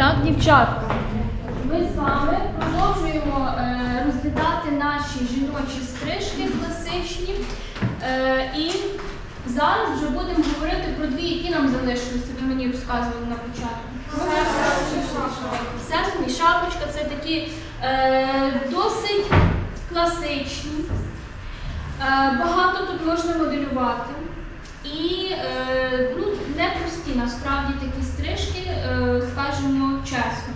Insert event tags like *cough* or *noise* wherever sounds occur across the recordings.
Так, дівчатка. Ми з вами продовжуємо е, розглядати наші жіночі стрижки класичні. Е, і зараз вже будемо говорити про дві, які нам залишилися. Ви мені розказували на початку. Сесун і шапочка це такі е, досить класичні. Е, багато тут можна моделювати. І е, ну, непрості насправді такі стрижки, е, скажімо чесно.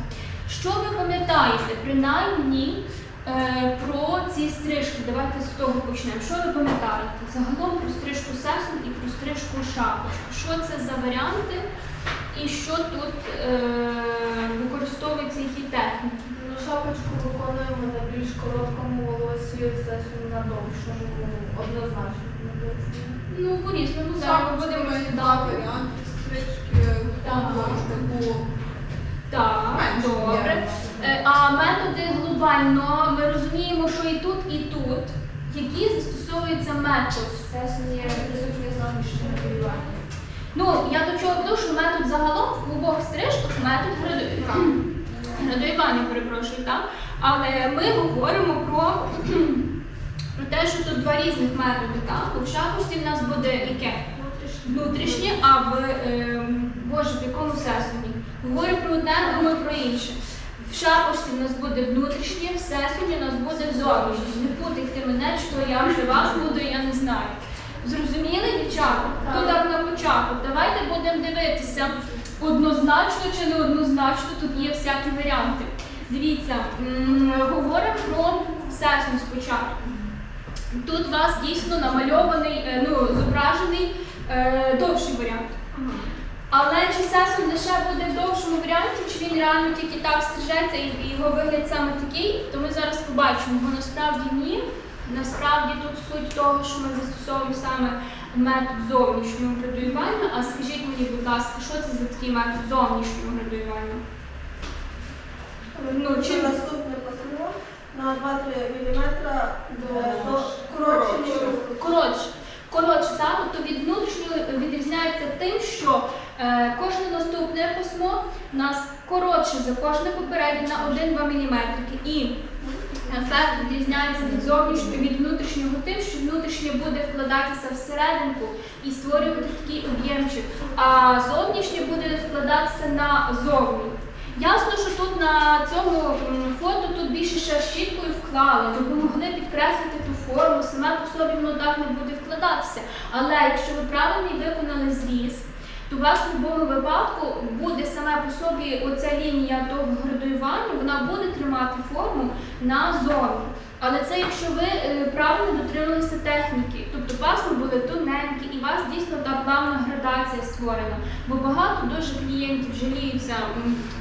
Що ви пам'ятаєте, принаймні е, про ці стрижки? Давайте з того почнемо. Що ви пам'ятаєте? Загалом про стрижку сесун і про стрижку шапочку. Що це за варіанти і що тут використовуються які техніки? Ну, шапочку виконуємо на більш короткому волосі, це на довшому, однозначно. Ну, по-різному зараз ми будемо варіанти стрижки, Так. таку Так, добре. Е, А методи глобально ми розуміємо, що і тут, і тут. Які застосовується метод? Сесні присутні зовнішнє моделювання. Ну, я до чого веду, що метод загалом в обох стрижках метод граду- градуювання, перепрошую, так? Але ми говоримо про, про те, що тут два різних методи, так? У шапочці в нас буде яке? Внутрішнє, а в ем, боже, в якому сесоні? Говорю про одне, думаю про інше. В шапочці в нас буде внутрішнє, в сесоні у нас буде зовнішнє. Не путайте мене, що я вже вас буду, я не знаю. Зрозуміли, дівчата? Так. То так на початок. Давайте будемо дивитися однозначно чи не однозначно, тут є всякі варіанти. Дивіться, м, говоримо про сесон спочатку. Тут у вас дійсно намальований, е, ну, зображений е, довший варіант. Але чи сесон лише буде в довшому варіанті, чи він реально тільки так стрижеться і його вигляд саме такий, то ми зараз побачимо, бо насправді ні. Насправді тут суть того, що ми застосовуємо саме метод зовнішнього градуювання. А скажіть мені, будь ласка, що це за такий метод зовнішнього градуювання? Ну, Чи наступне на 2-3 мм до, до коротше, Коротше, коротше, так, тобто від внутрішнього відрізняється тим, що е, кожне наступне письмо у нас коротше за кожне попереднє на 1-2 мм. І ефект відрізняється від зовнішнього від внутрішнього тим, що внутрішнє буде вкладатися всерединку і створювати такий об'ємчик, а зовнішнє буде вкладатися назовні. Ясно, що тут на цьому фото тут більше ще щіткою вклали, могли підкреслити ту форму, саме по собі воно так не буде вкладатися. Але якщо ви правильно виконали зріз, то у вас в будь-якому випадку буде саме по собі оця лінія того градуювання, вона буде тримати форму назовні. Але це якщо ви е, правильно дотрималися техніки, тобто пасми були тоненькі, і у вас дійсно та плавна градація створена. Бо багато дуже клієнтів жаліються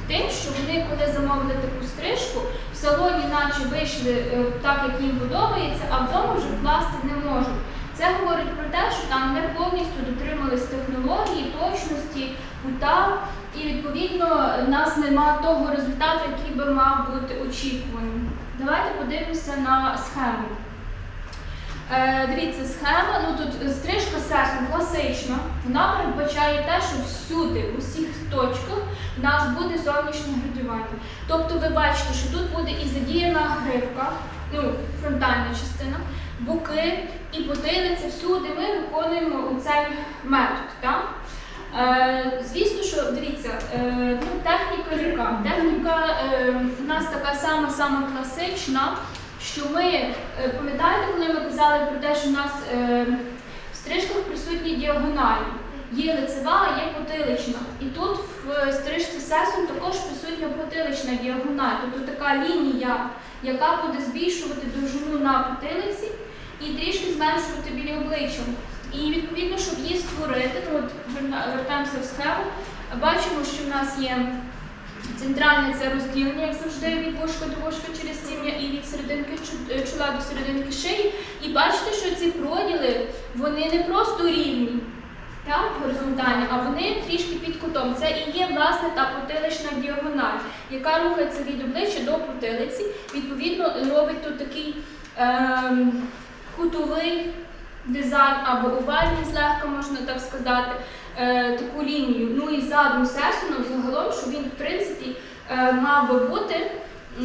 тим, що вони, коли замовили таку стрижку, в салоні наче вийшли е, так, як їм подобається, а вдома вже вкласти не можуть. Це говорить про те, що там не повністю дотримались технології, точності, кута, і відповідно в нас нема того результату, який би мав бути очікуваним. Давайте подивимося на схему. Е, дивіться, схема, ну тут стрижка сесну класична, вона передбачає те, що всюди, у всіх точках, в нас буде зовнішнє градювання. Тобто ви бачите, що тут буде і задіяна гривка, ну, фронтальна частина, боки і потилиця, всюди ми виконуємо цей метод. Так? Е, звісно, що дивіться, е, ну, техніка яка? Техніка е, у нас така сама сама класична, що ми е, пам'ятаєте, коли ми казали про те, що у нас е, в стрижках присутні діагоналі. Є лицева, є потилична. І тут в стрижці сесун також присутня потилична діагональ, тобто така лінія, яка буде збільшувати довжину на потилиці і трішки зменшувати біля обличчя. І відповідно, щоб її створити, то от вертаємося в схему, бачимо, що в нас є центральне це розділення, як завжди, від вушка до вушка через сім'я і від серединки е, чола до серединки шиї. І бачите, що ці проділи вони не просто рівні. Так, горизонтальні, а вони трішки під кутом. Це і є власне та потилична діагональ, яка рухається від обличчя до потилиці. Відповідно, робить тут такий ем, кутовий дизайн або овальний, злегка можна так сказати, е, таку лінію. Ну і задум сесону загалом, що він в принципі е, мав би бути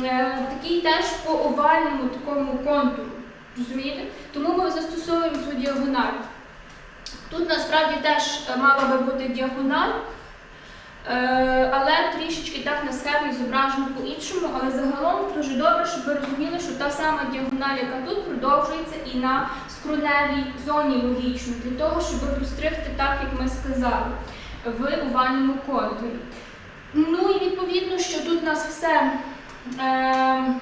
е, такий теж по овальному такому контуру. Розумієте? Тому ми застосовуємо цю діагональ. Тут насправді теж мала би бути діагональ, але трішечки так на схемі зображено по-іншому. Але загалом дуже добре, щоб ви розуміли, що та сама діагональ, яка тут продовжується і на скроневій зоні логічно, для того, щоб простригти так, як ми сказали, в овальному контурі. Ну і відповідно, що тут у нас все. Е,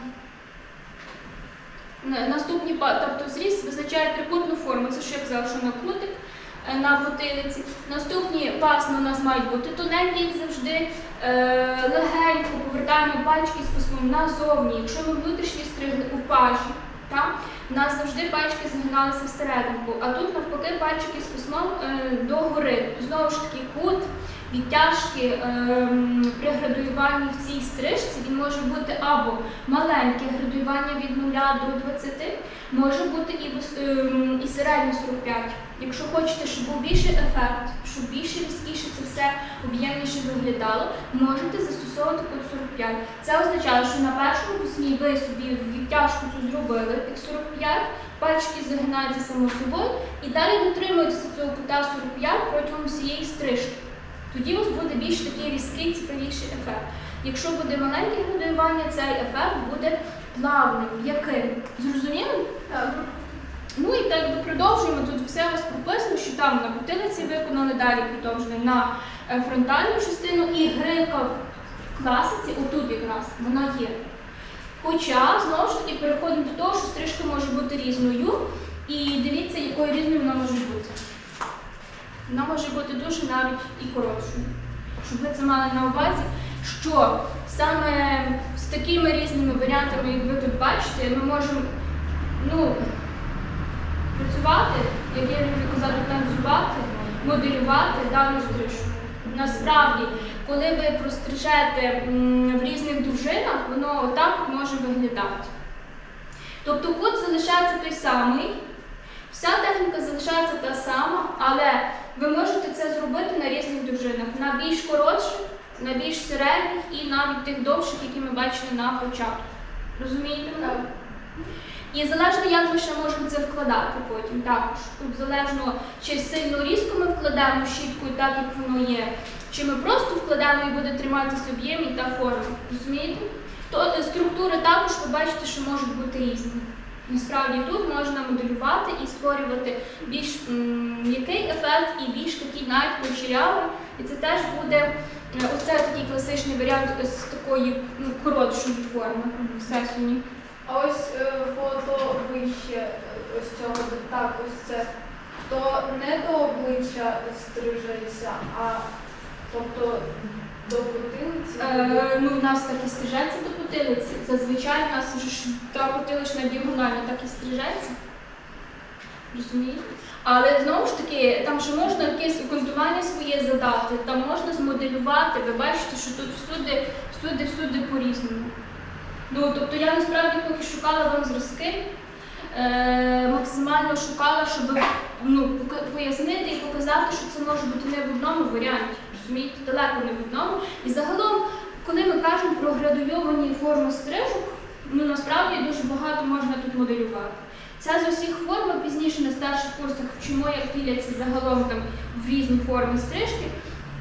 Наступні тобто зріст визначає трикутну форму. Це що я казала, що на крутик е, на потилиці. Наступні пасми у нас мають бути тоненькі, як завжди. Е, легенько повертаємо пальчики з письмом назовні. Якщо ми внутрішні стригли у пажі, у нас завжди пальчики згиналися всерединку, а тут навпаки пальчики з письмом е, догори. Знову ж таки, кут відтяжки при градуюванні в цій стрижці він може бути або маленьке градуювання від 0 до 20, може бути і, ем, і 45. Якщо хочете, щоб був більший ефект, щоб більше різкіше це все об'ємніше виглядало, можете застосовувати код 45. Це означає, що на першому письмі ви собі відтяжку цю зробили під 45, пальчики загинаються само собою, і далі дотримуєтеся цього кута 45 протягом всієї стрижки. Тоді у вас буде більш такий різкий, цікавіший ефект. Якщо буде маленьке градуювання, цей ефект буде плавним, м'яким. Зрозуміли? Так. Ну і так якби продовжуємо. Тут все у вас прописано, що там на потилиці виконали, далі продовжили на е, фронтальну частину і грилка в класиці, отут якраз вона є. Хоча, знову ж таки, переходимо до того, що стрижка може бути різною, і дивіться, якою різною вона може бути. Вона може бути дуже навіть і коротшою. Щоб ви це мали на увазі, що саме з такими різними варіантами, як ви тут бачите, ми можемо ну, працювати, як я люблю казати, танцювати, моделювати дану стрижку. Насправді, коли ви прострижете в різних довжинах, воно отак може виглядати. Тобто кут залишається той самий, вся техніка залишається та сама, але ви можете це зробити на різних довжинах, на більш коротших, на більш середніх і навіть тих довших, які ми бачили на початку. Розумієте? Так. І залежно, як ми ще можемо це вкладати потім. Також тут залежно, чи сильно різко ми вкладаємо щіткою, так як воно є, чи ми просто вкладаємо і буде триматися об'єм і та форма. Розумієте? То е, структури також ви бачите, що можуть бути різні. Насправді тут можна моделювати і створювати більш м'який ефект і більш такий навіть кучерявий. І це теж буде е, оце такий класичний варіант з такої ну, коротшої форми в сесії. А ось е, фото вище е, ось цього, так, ось це. То не до обличчя стрижеться, а тобто до потилиці. Е, ну, у нас так і стрижеться до потилиці. Зазвичай у нас ж та потилична діагональна так і стрижеться. Розумієте? Але знову ж таки, там ще можна якесь окантування своє задати, там можна змоделювати. Ви бачите, що тут всюди, всюди, всюди по-різному. Ну, тобто я насправді поки шукала вам зразки, е, максимально шукала, щоб ну, пояснити і показати, що це може бути не в одному варіанті. Розумієте, далеко не в одному. І загалом, коли ми кажемо про градуйовані форми стрижок, ну насправді дуже багато можна тут моделювати. Це з усіх форм пізніше на старших курсах вчимо, як діляться загалом там в різні форми стрижки.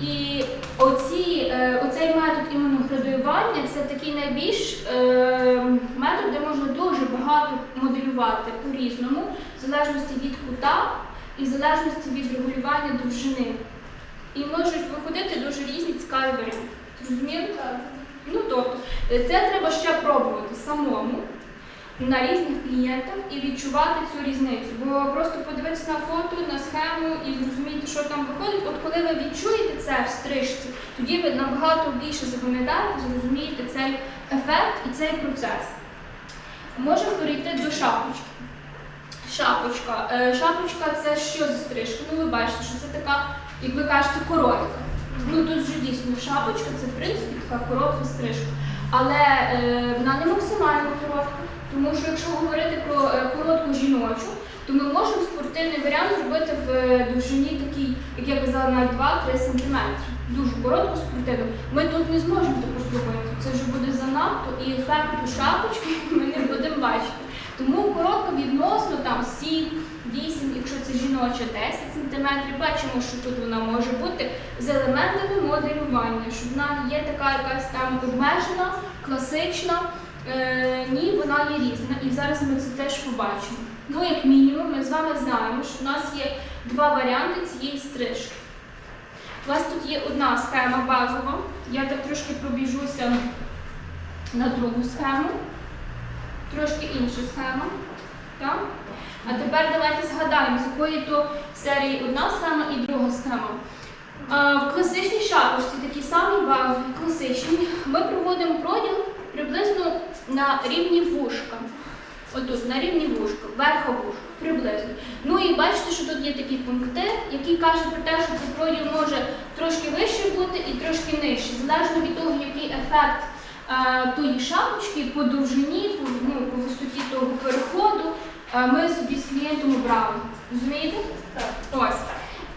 І оці, е, оцей метод іменно градуювання це такий найбільш е, метод, де можна дуже багато моделювати по-різному, в залежності від кута і в залежності від регулювання довжини. І можуть виходити дуже різні цікаві варіанти. Зрозуміли? Так. Ну тобто, е, це треба ще пробувати самому на різних клієнтах і відчувати цю різницю. Бо просто подивитися на фото, на схему і зрозуміти, що там виходить. От коли ви відчуєте це в стрижці, тоді ви набагато більше запам'ятаєте, зрозумієте цей ефект і цей процес. Можемо перейти до шапочки. Шапочка. Е, Шапочка це що за стрижка? Ну ви бачите, що це така, як ви кажете, коротка. Ну тут вже дійсно шапочка, це в принципі така коротка стрижка. Але е, вона не максимально коротка, тому що якщо говорити про е, коротку жіночу, то ми можемо спортивний варіант зробити в е, довжині такій, як я казала, на 2-3 см. дуже коротку спортивну, ми тут не зможемо таку зробити. Це вже буде занадто і ефекту шапочки *laughs* ми не будемо бачити. Тому коротко відносно там 7, 8, якщо це жіноча 10 см, бачимо, що тут вона може бути з елементами моделювання, що вона є така якась там обмежена, класична. Е, ні, вона є різна, і зараз ми це теж побачимо. Ну, як мінімум, ми з вами знаємо, що в нас є два варіанти цієї стрижки. У вас тут є одна схема базова. Я так трошки пробіжуся на другу схему. Трошки інша схема. Так? А тепер давайте згадаємо, з якої то серії одна схема і друга схема. В класичній шапочці, такі самі базові, класичні, ми проводимо проділ приблизно на рівні вушка. Отут, на рівні вушка, верха вушка, приблизно. Ну і бачите, що тут є такі пункти, які кажуть про те, що цей проділ може трошки вище бути і трошки нижче, залежно від того, який ефект е, тої шапочки по довжині, по, ну, по висоті того переходу е, ми собі з клієнтом обрали. Розумієте? Так. Ось.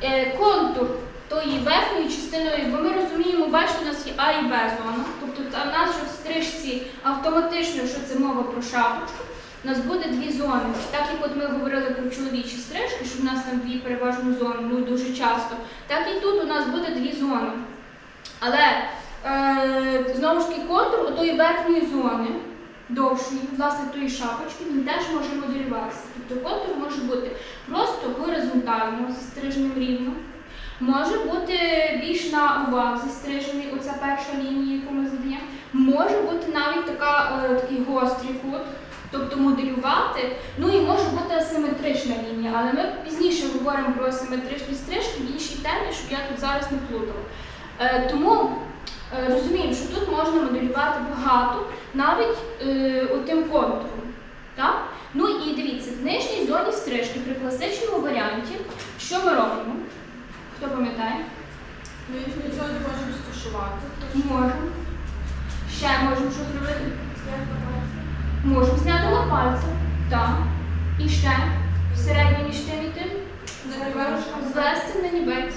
Е, контур тої верхньої частиною, бо ми розуміємо, бачите, у нас є А і Б зона. Тобто в нас в стрижці автоматично, що це мова про шапочку, у нас буде дві зони. Так як от ми говорили про чоловічі стрижки, що в нас там дві переважно зони, ну дуже часто, так і тут у нас буде дві зони. Але е, знову ж таки контур отої верхньої зони, довшої, власне, тої шапочки, він теж може моделюватися. Тобто контур може бути просто горизонтально застриженим рівно. Може бути більш на овал застрижений, оця перша лінія, яку ми задаємо. Може бути навіть така, е, такий гострий кут, тобто моделювати. Ну і може бути асиметрична лінія, але ми пізніше говоримо про асиметричні стрижки в іншій темі, щоб я тут зараз не плутала. Е, тому розуміємо, що тут можна моделювати багато, навіть е, отим контуром. Так? Ну і дивіться, в нижній зоні стрижки при класичному варіанті, що ми робимо? Хто пам'ятає? Ми нічого не можемо стушувати. Можемо. Ще можемо що зробити? Можемо зняти на пальці. Так. І ще середній між тим і тим. Звести на нівець.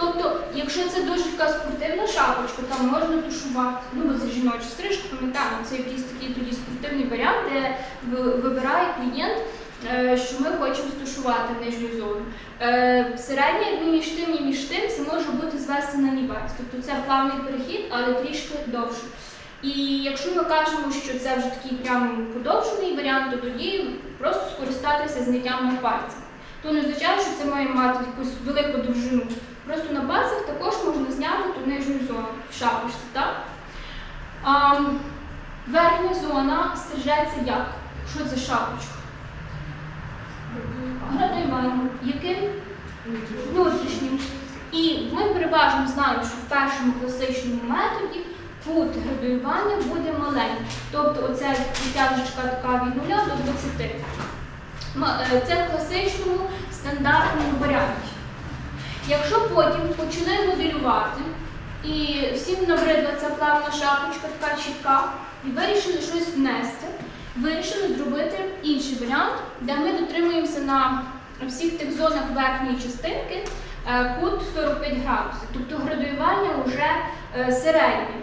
Тобто, якщо це дуже така спортивна шапочка, там можна тушувати. Ну, бо це жіноча стрижка, пам'ятаємо, це якийсь такий тоді спортивний варіант, де вибирає клієнт, е, що ми хочемо стушувати нижню зону. Е, Середня і між і між тим це може бути звести на нівець. Тобто це плавний перехід, але трішки довше. І якщо ми кажемо, що це вже такий прям подовжений варіант, то тоді просто скористатися зняттям на пальцях. То не означає, що це має мати якусь велику довжину. Просто на пальцях також можна зняти ту нижню зону в шапочці, так? А, верхня зона стрижеться як? Що це шапочка? Градуюванням. Яким? Внутрішнім. І ми переважно знаємо, що в першому класичному методі кут градуювання буде маленький. Тобто оця відтяжечка така від 0 до 20. Е, Це в класичному стандартному варіанті. Якщо потім почали моделювати, і всім набридла ця плавна шапочка, така чітка, і вирішили щось внести, вирішили зробити інший варіант, де ми дотримуємося на всіх тих зонах верхньої частинки е, кут 45 градусів. Тобто градуювання вже е, середнє.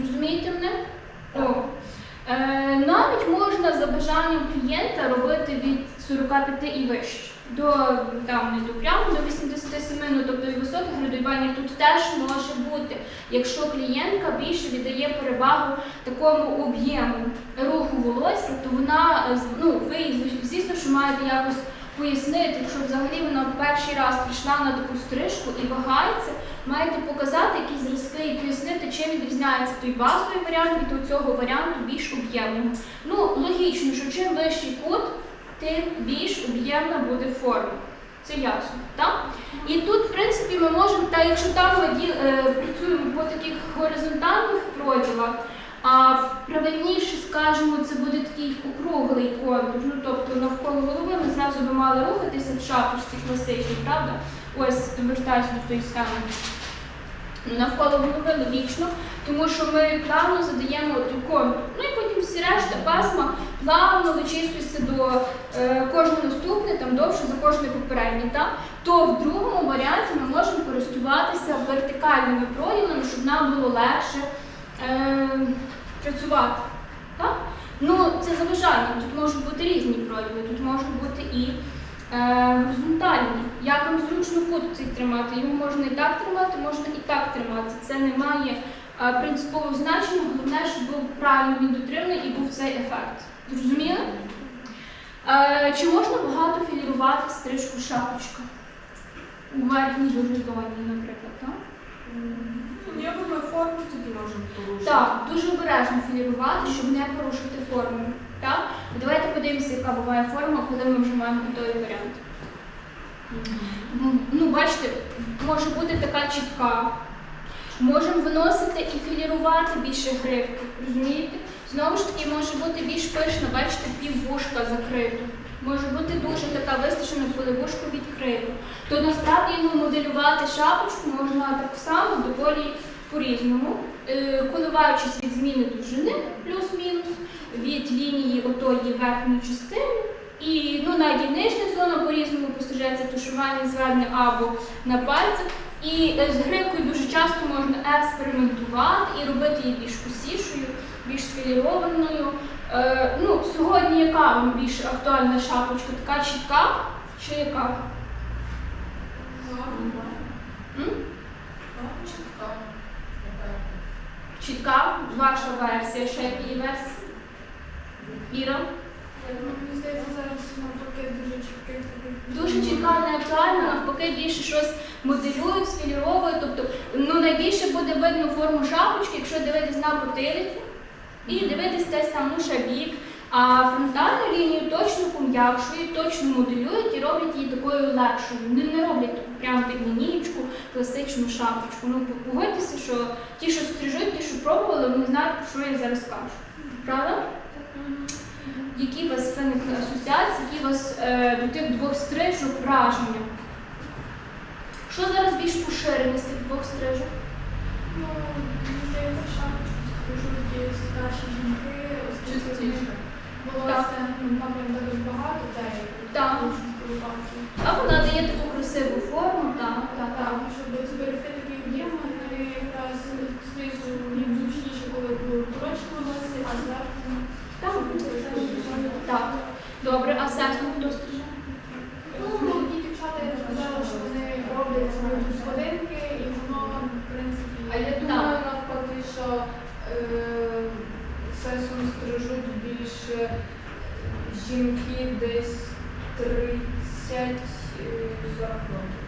Розумієте мене? О. Е, навіть можна за бажанням клієнта робити від 45 і вище. До там не до прямо до 87, ну тобто і високе градуювання тут теж може бути, якщо клієнтка більше віддає перевагу такому об'єму руху волосся, то вона ну ви звісно, що маєте якось пояснити, якщо взагалі вона перший раз прийшла на таку стрижку і вагається, маєте показати якісь зразки і пояснити, чим відрізняється той базовий варіант від цього варіанту більш об'ємного. Ну, логічно, що чим вищий кут, тим більш об'ємна буде форма. Це ясно, так? І тут, в принципі, ми можемо, та якщо там ми е, працюємо по таких горизонтальних проділах, а правильніше скажемо, це буде такий округлий контур. Ну тобто навколо голови ми зразу би мали рухатися в шапочці класичній, правда? Ось вертаюся до тої схеми. Ну, Навколо голови логічно, тому що ми плавно задаємо контур. Ну і потім всі решта пасма плавно вичислюється до е, кожне наступне, там довше за кожне попереднє, так? то в другому варіанті ми можемо користуватися вертикальними проділами, щоб нам було легше е, працювати. Так? Ну, це за бажанням. Тут можуть бути різні проділи, тут можуть бути і горизонтальні. Як вам зручно кут цей тримати? Його можна і так тримати, можна і так тримати. Це не має е, принципового значення, головне, щоб був правильно він дотриманий і був цей ефект. Зрозуміли? Е, чи можна багато філірувати стрижку шапочка? У верхній зоні, наприклад, так? Я думаю, форму тоді можемо порушити. Так, дуже обережно філірувати, щоб не порушити форму. Так? Давайте подивимося, яка буває форма, коли ми вже маємо готовий варіант. Ну, бачите, може бути така чітка. Можемо виносити і філірувати більше гривки, розумієте? Знову ж таки, може бути більш пишна, бачите, піввушка закрито. Може бути дуже така вистачена, коли вушко відкрито. То насправді ну, моделювати шапочку можна так само доволі по-різному, е, коливаючись від зміни довжини, плюс-мінус, від лінії отої верхньої частини. І ну, навіть нижня зона по-різному постережається тушування зведення або на пальцях. І е, з гривкою дуже часто можна експериментувати і робити її більш косішою, більш сфілірованою. Е, ну, сьогодні яка вам більш актуальна шапочка? Така чітка чи яка? М? Чітка ваша версія, ще які версії? Іра? Мені здається, зараз навпаки дуже чітка. Дуже чітка, не актуальна, навпаки, більше щось моделюють, сфіліровують. Тобто, ну найбільше буде видно форму шапочки, якщо дивитись на потилицю і дивитись десь там ну, ще бік. А фронтальну лінію точно пом'якшують, точно моделюють і роблять її такою легшою. Не, не роблять таку прямо під лінійку, класичну шапочку. Ну погодьтеся, що ті, що стрижуть, ті, що пробували, вони знають, про що я зараз кажу. Правда? Які у вас виникли асоціації, які у вас е, до тих двох стрижок враження? Що зараз більш поширене з тих двох стрижок? Ну, мені здається, шапочку стрижуть старші жінки, оскільки Частіше. Волосся, ну, мабуть, дуже багато, й Так. А вона дає таку красиву форму, так, так, Так, так. щоб зберегти такі об'єм, вони якраз знизу їм зручніше, коли було коротше волосся, а зверху Так, так. Добре, а серце хто стриже? Ну, молоді дівчата, я б сказала, що вони роблять свої сходинки, і воно, в принципі, А я Так. думаю навпаки, що е, стрижуть більше жінки десь 30-40 років.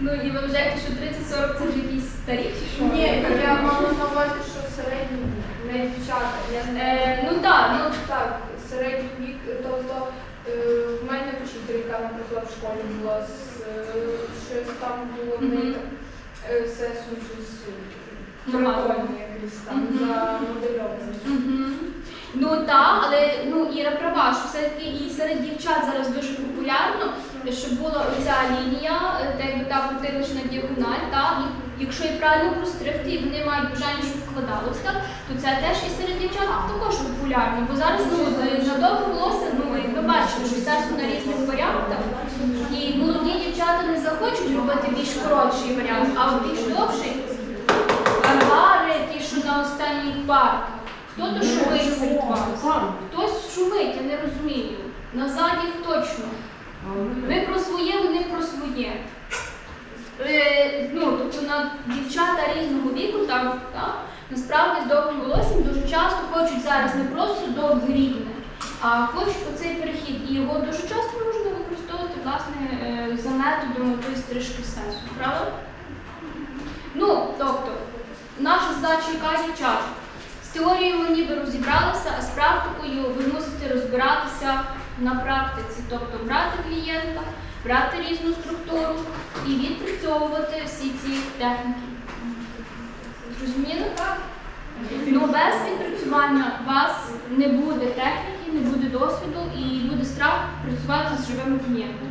Ну і ви вважаєте, що 30-40 це вже якісь старі чи що? Ні, я мала на увазі, що середній вік, не дівчата. Я Е, ну так, ну так, середній вік, тобто е, в мене вчителька, наприклад, в школі була з е, щось там було в неї Мгм. е, щось Нормально. прикольне якесь там Мгм. замодельоване. Ну так, але ну Іра права, що все-таки і серед дівчат зараз дуже популярно, щоб була оця лінія, е, та якби та потилична діагональ, та якщо її правильно простригти, і вони мають бажання, щоб вкладалося, то це теж і серед дівчат також популярно. Бо зараз ну на довге волосся, ну як ви бачите, що сесу на різних варіантах. І молоді дівчата не захочуть робити більш коротший варіант, а більш довший. Гаргари, ті, що на останніх парках. Хто то шумить серед вас? Хтось шумить, я не розумію. На задніх точно. Ми про своє, вони про своє. Е, ну, тобто на дівчата різного віку, там, так, насправді з довгим волоссям дуже часто хочуть зараз не просто довге рівне, а хочуть оцей перехід. І його дуже часто можна використовувати власне е, за методом тої стрижки сенсу, правда? Ну, тобто, наша задача яка дівчата? З теорією ми ніби розібралися, а з практикою ви мусите розбиратися на практиці, тобто брати клієнта, брати різну структуру і відпрацьовувати всі ці техніки. Зрозуміло? Так? Ну, без відпрацювання у вас не буде техніки, не буде досвіду і буде страх працювати з живими клієнтами.